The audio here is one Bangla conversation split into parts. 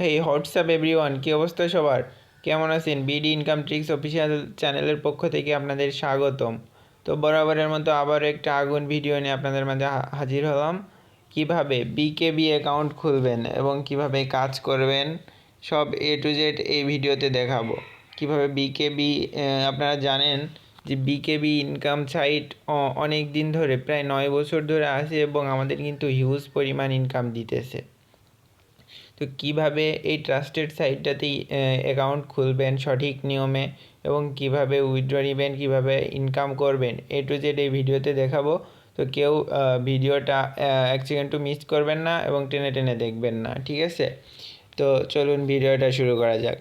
হেই হোয়াটসঅ্যাপ এভরিওয়ান কী অবস্থা সবার? কেমন আছেন? বিডি ইনকাম ট্রিক্স অফিসিয়াল চ্যানেলের পক্ষ থেকে আপনাদের স্বাগতম। তো বরাবরের মতো আবারও একটা আগুন ভিডিও নিয়ে আপনাদের মাঝে হাজির হলাম। কীভাবে বিকেবি অ্যাকাউন্ট খুলবেন এবং কীভাবে কাজ করবেন, সব এ টু জেড এই ভিডিওতে দেখাবো। কীভাবে বিকেবি আপনারা জানেন যে বিকেবি ইনকাম সাইট অনেক দিন ধরে, প্রায় নয় বছর ধরে আছে এবং আমাদের কিন্তু হিউজ পরিমাণ ইনকাম দিতেছে। তো কীভাবে এই ট্রাস্টেড সাইটটাতেই অ্যাকাউন্ট খুলবেন সঠিক নিয়মে এবং কীভাবে উইথড্র নেবেন, কীভাবে ইনকাম করবেন এ টু জেড এই ভিডিওতে দেখাবো। তো কেউ ভিডিওটা এক সেকেন্ডও মিস করবেন না এবং টেনে টেনে দেখবেন না, ঠিক আছে? তো চলুন ভিডিওটা শুরু করা যাক।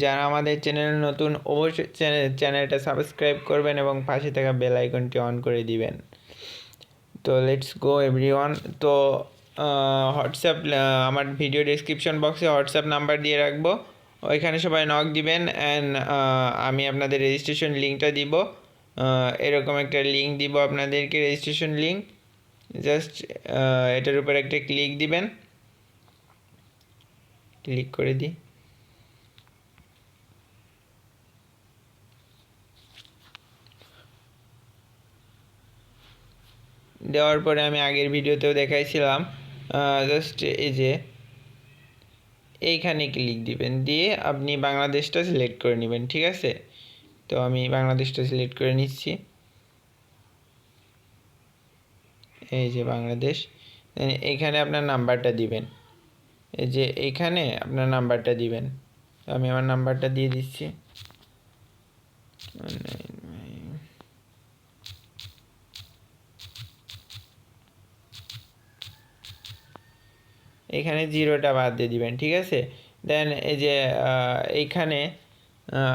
যারা আমাদের চ্যানেল নতুন, অবশ্যই চ্যানেল চ্যানেলটা সাবস্ক্রাইব করবেন এবং পাশে থাকা বেল আইকনটি অন করে দিবেন। তো লেটস গো এভরিওয়ান তো হোয়াটসঅ্যাপ আমার ভিডিও ডিসক্রিপশন বক্সে হোয়াটসঅ্যাপ নাম্বার দিয়ে রাখব। ওইখানে সবাই নক দিবেন অ্যান্ড আমি আপনাদের রেজিস্ট্রেশন লিঙ্কটা দিব। এরকম একটা লিঙ্ক দিব আপনাদেরকে রেজিস্ট্রেশন লিঙ্ক জাস্ট এটার উপর একটা ক্লিক দিবেন। ক্লিক করে দিই। দেওয়ার পরে আমি আগের ভিডিওতেও দেখাইছিলাম। জাস্ট এই যে এইখানে ক্লিক দিবেন। দিয়ে আপনি বাংলাদেশটা সিলেক্ট করে নেবেন, ঠিক আছে? তো আমি বাংলাদেশটা সিলেক্ট করে নিচ্ছি। এই যে বাংলাদেশ এইখানে আপনার নাম্বারটা দিবেন। এই যে এইখানে আপনার নাম্বারটা দিবেন। আমি আমার নাম্বারটা দিয়ে দিচ্ছি। এখানে জিরোটা বাদ দিয়ে দিবেন, ঠিক আছে? দেন এই যে এইখানে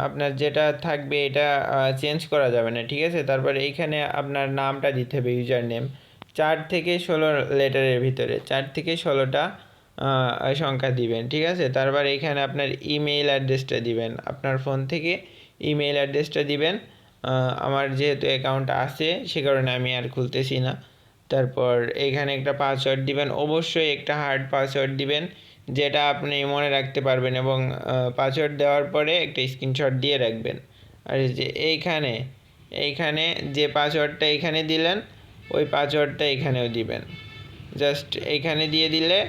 আপনার যেটা থাকবে এটা চেঞ্জ করা যাবে না, ঠিক আছে? তারপরে এইখানে আপনার নামটা দিতে হবে ইউজার নেম চার থেকে ষোলো লেটারের ভিতরে, চার থেকে ষোলোটা সংখ্যা দিবেন, ঠিক আছে? তারপর এইখানে আপনার ইমেইল অ্যাড্রেসটা দিবেন। আপনার ফোন থেকে ইমেইল অ্যাড্রেসটা দিবেন। আমার যেহেতু অ্যাকাউন্ট আছে, সে কারণে আমি আর খুলতেছি না। তারপর এইখানে একটা পাসওয়ার্ড দিবেন। অবশ্যই একটা হার্ড পাসওয়ার্ড দিবেন, যেটা আপনি মনে রাখতে পারবেন এবং পাসওয়ার্ড দেওয়ার পরে একটা স্ক্রিনশট দিয়ে রাখবেন। আর যে এইখানে এইখানে যে পাসওয়ার্ডটা এখানে দিলেন, ওই পাসওয়ার্ডটা এখানেও দিবেন। জাস্ট এইখানে দিয়ে দিলে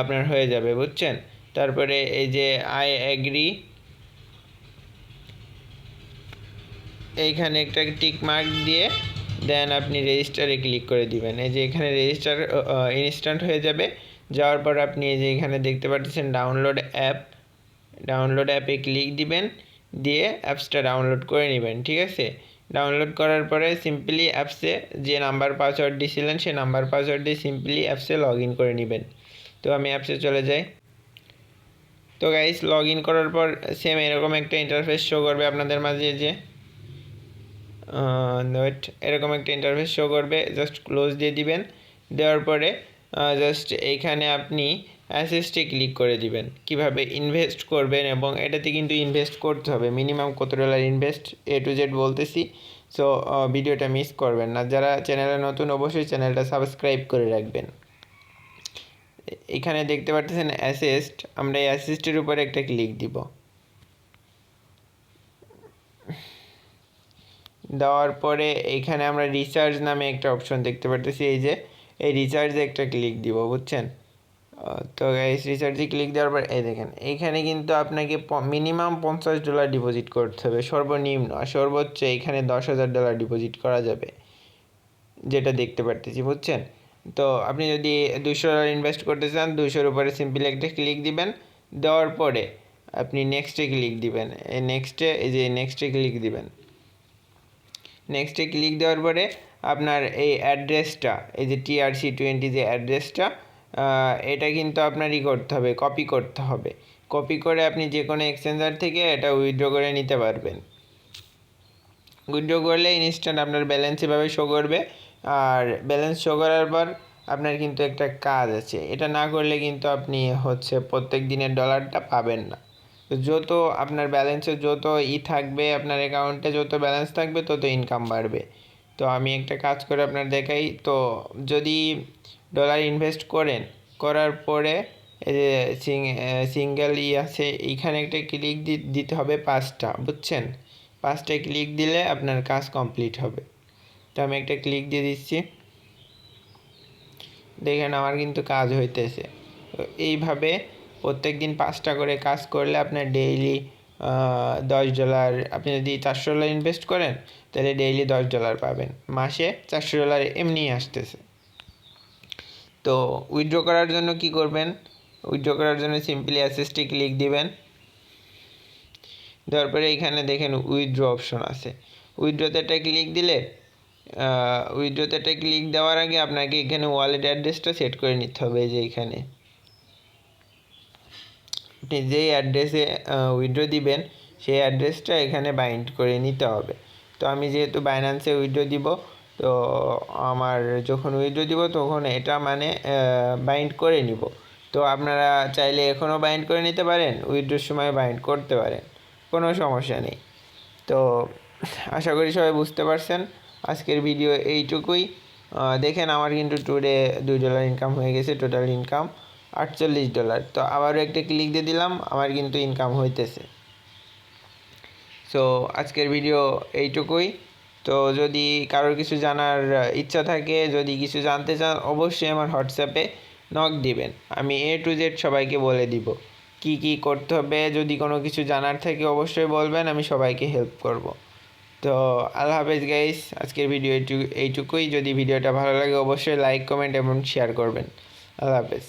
আপনার হয়ে যাবে, বুঝছেন? তারপরে এই যে আই অ্যাগ্রি এইখানে একটা টিক মার্ক দিয়ে দেন আপনি রেজিস্টারে ক্লিক করে দিবেন। এই যে এখানে রেজিস্টার ইনস্ট্যান্ট হয়ে যাবে। যাওয়ার পর আপনি এই যে এখানে দেখতে পাচ্ছেন ডাউনলোড অ্যাপ ডাউনলোড অ্যাপে ক্লিক দিবেন, দিয়ে অ্যাপসটা ডাউনলোড করে নেবেন, ঠিক আছে? ডাউনলোড করার পরে সিম্পলি অ্যাপসে যে নাম্বার পাসওয়ার্ড দিয়েছিলেন সেই নাম্বার পাসওয়ার্ড দিয়ে সিম্পলি অ্যাপসে লগ ইন করে নেবেন। তো আমি অ্যাপসে চলে যাই। তো গাইস লগ ইন করার পর সেম এরকম একটা ইন্টারফেস শো করবে আপনাদের মাঝে যে। ওয়েট এরকম একটা ইন্টারফেস শো করবে জাস্ট ক্লোজ দিয়ে দিবেন, দেওয়ার পরে জাস্ট এইখানে আপনি অ্যাসেসটে ক্লিক করে দিবেন। কীভাবে ইনভেস্ট করবেন এবং এটাতে কিন্তু ইনভেস্ট করতে হবে মিনিমাম কত dollar invest A to Z বলতেছি সো ভিডিওটা মিস করবেন না। যারা চ্যানেলে নতুন, অবশ্যই চ্যানেলটা সাবস্ক্রাইব করে রাখবেন। এখানে দেখতে পাচ্ছেন অ্যাসেস্ট আমরা এই অ্যাসেস্টের উপরে একটা ক্লিক দিব। দেওয়ার পরে এখানে আমরা রিচার্জ নামে একটা অপশন দেখতে পারতেছি, এই যে, এই রিচার্জে একটা ক্লিক দিব, বুঝছেন? তো গাইস রিচার্জে ক্লিক দেওয়ার পর, এই দেখেন এইখানে কিন্তু আপনাকে মিনিমাম পঞ্চাশ ডলার ডিপোজিট করতে হবে, সর্বনিম্ন, আর সর্বোচ্চ এখানে দশ হাজার ডলার ডিপোজিট করা যাবে, যেটা দেখতে পারতেছি, বুঝছেন? তো আপনি যদি দুশো ডলার ইনভেস্ট করতে চান, দুশোর উপরে সিম্পলি একটা ক্লিক দিবেন, দেওয়ার পরে আপনি নেক্সটে ক্লিক দিবেন, এই নেক্সটে এই যে নেক্সটে ক্লিক দিবেন। নেক্সটে ক্লিক দেওয়ার পরে আপনার এই অ্যাড্রেসটা এই যে টিআরসি টোয়েন্টি যে অ্যাড্রেসটা এটা কিন্তু আপনারই করতে হবে কপি করতে হবে। কপি করে আপনি যে কোনো এক্সচেঞ্জার থেকে এটা উইথড্র করে নিতে পারবেন। উইথড্র করলে ইনস্ট্যান্ট আপনার ব্যালেন্স এভাবে শো করবে, আর ব্যালেন্স শো করার পর আপনার কিন্তু একটা কাজ আছে। এটা না করলে কিন্তু আপনি হচ্ছে প্রত্যেক দিনের ডলারটা পাবেন না। তো যত আপনার ব্যালেন্সে যত ই থাকবে, আপনার অ্যাকাউন্টে যত ব্যালেন্স থাকবে, তত ইনকাম বাড়বে। তো আমি একটা কাজ করে আপনার দেখাই, তো যদি ডলার ইনভেস্ট করেন, করার পরে সিঙ্গেল ই আছে, এইখানে একটা ক্লিক দিতে হবে পাঁচটা, বুঝছেন? পাঁচটা ক্লিক দিলে আপনার কাজ কমপ্লিট হবে। তো আমি একটা ক্লিক দিয়ে দিচ্ছি। দেখেন আমার কিন্তু কাজ হইতেছে। এইভাবে প্রত্যেক দিন পাঁচটা করে কাজ করলে আপনার ডেইলি দশ ডলার আপনি যদি চারশো ডলার ইনভেস্ট করেন, তাহলে ডেইলি দশ ডলার পাবেন। মাসে চারশো ডলার এমনিই আসতেছে। তো উইথড্র করার জন্য কি করবেন? উইথড্র করার জন্য সিম্পলি অ্যাসেসটি ক্লিক দিবেন। দেওয়ার পরে এখানে দেখেন উইথড্র অপশন আছে। উইথড্রতে একটা ক্লিক দিলে উইথড্রতে একটা ক্লিক দেওয়ার আগে আপনাকে এখানে ওয়ালেট অ্যাড্রেসটা সেট করে নিতে হবে যে এখানে। আপনি যেই অ্যাড্রেসে উইড্রো দিবেন, সেই অ্যাড্রেসটা এখানে বাইন্ড করে নিতে হবে। তো আমি যেহেতু বাইন্যান্সে উইড্রো দিব, তো আমার যখন উইড্রো দিব, তখন এটা মানে বাইন্ড করে নিব। তো আপনারা চাইলে এখনও বাইন্ড করে নিতে পারেন উইড্রোর সময় বাইন্ড করতে পারেন, কোনো সমস্যা নেই। তো আশা করি সবাই বুঝতে পারছেন, আজকের ভিডিও এইটুকুই। দেখেন আমার কিন্তু টুডে দুই ডলার ইনকাম হয়ে গেছে টোটাল ইনকাম আটচল্লিশ ডলার তো আবারও একটা ক্লিক দিয়ে দিলাম, আমার কিন্তু ইনকাম হইতেছে। সো আজকের ভিডিও এইটুকুই। তো যদি কারোর কিছু জানার ইচ্ছা থাকে, যদি কিছু জানতে চান, অবশ্যই আমার হোয়াটসঅ্যাপে নক দিবেন। আমি এ টু জেড সবাইকে বলে দিব। কি কি করতে হবে, যদি কোনো কিছু জানার থাকে, অবশ্যই বলবেন, আমি সবাইকে হেল্প করব। তো আল্লাহ হাফেজ গাইস আজকের ভিডিও এইটুকুই। যদি ভিডিওটা ভালো লাগে, অবশ্যই লাইক কমেন্ট এবং শেয়ার করবেন। আল্লাহ হাফেজ।